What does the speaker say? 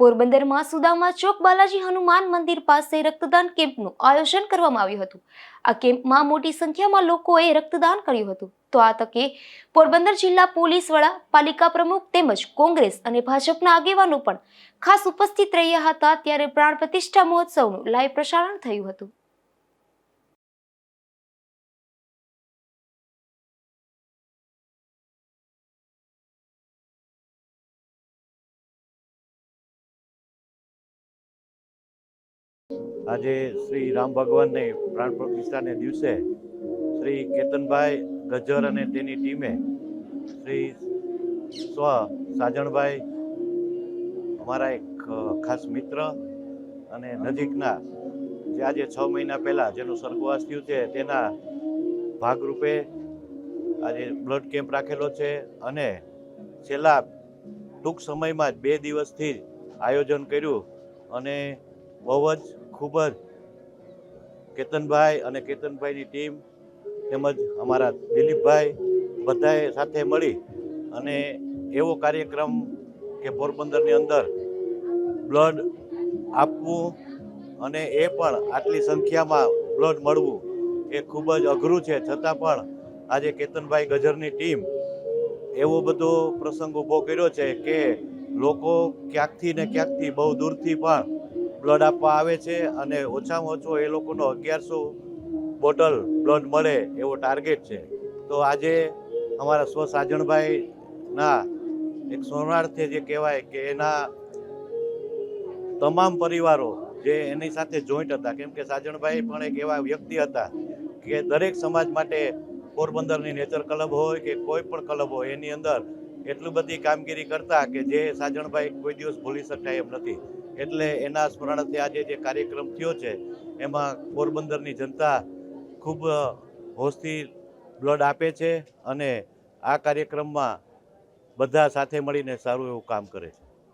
પોરબંદરમાં સુદામા ચોક બાલાજી હનુમાન મંદિર પાસે રક્તદાન કેમ્પનું આયોજન કરવામાં આવ્યું હતું. આ કેમ્પમાં મોટી સંખ્યામાં લોકોએ રક્તદાન કર્યું હતું. તો આ તકે પોરબંદર જિલ્લા પોલીસ વડા, પાલિકા પ્રમુખ તેમજ કોંગ્રેસ અને ભાજપના આગેવાનો પણ ખાસ ઉપસ્થિત રહ્યા હતા ત્યારે પ્રાણ પ્રતિષ્ઠા મહોત્સવનું લાઈવ પ્રસારણ થયું હતું. આજે શ્રી રામ ભગવાનની પ્રાણ પ્રતિષ્ઠાને દિવસે શ્રી કેતનભાઈ ગજર અને તેની ટીમે શ્રી સ્વ સાજણભાઈ, અમારા એક ખાસ મિત્ર અને નજીકના જે આજે છ મહિના પહેલાં જેનું સ્વર્ગવાસ થયું છે, તેના ભાગરૂપે આજે બ્લડ કેમ્પ રાખેલો છે અને છેલ્લા ટૂંક સમયમાં જ બે દિવસથી આયોજન કર્યું અને બહુ જ ખૂબ જ કેતનભાઈ અને કેતનભાઈની ટીમ તેમજ અમારા દિલીપભાઈ બધાએ સાથે મળી અને એવો કાર્યક્રમ કે પોરબંદરની અંદર બ્લડ આપવું અને એ પણ આટલી સંખ્યામાં બ્લડ મળવું એ ખૂબ જ અઘરું છે. છતાં પણ આજે કેતનભાઈ ગજરની ટીમ એવો બધો પ્રસંગ ઊભો કર્યો છે કે લોકો ક્યાંકથી ને ક્યાંકથી બહુ દૂરથી પણ બ્લડ આપવા આવે છે અને ઓછામાં ઓછો એ લોકોનો અગિયારસો બોટલ બ્લડ મળે એવો ટાર્ગેટ છે. તો આજે અમારા સ્વ સાજણભાઈના એક સોનાર્થે જે કહેવાય કે એના તમામ પરિવારો જે એની સાથે જોઈન્ટ હતા, કેમ કે સાજણભાઈ પણ એક એવા વ્યક્તિ હતા કે દરેક સમાજ માટે પોરબંદરની નેચર ક્લબ હોય કે કોઈ પણ ક્લબ હોય, એની અંદર એટલી બધી કામગીરી કરતા કે જે સાજણભાઈ કોઈ દિવસ ભૂલી શકાય એમ નથી. એટલે એના સ્મરણાર્થે આજે જે કાર્યક્રમ થયો છે, એમાં પોરબંદરની જનતા ખૂબ હોશથી બ્લડ આપે છે અને આ કાર્યક્રમમાં બધા સાથે મળીને સારું એવું કામ કરે છે.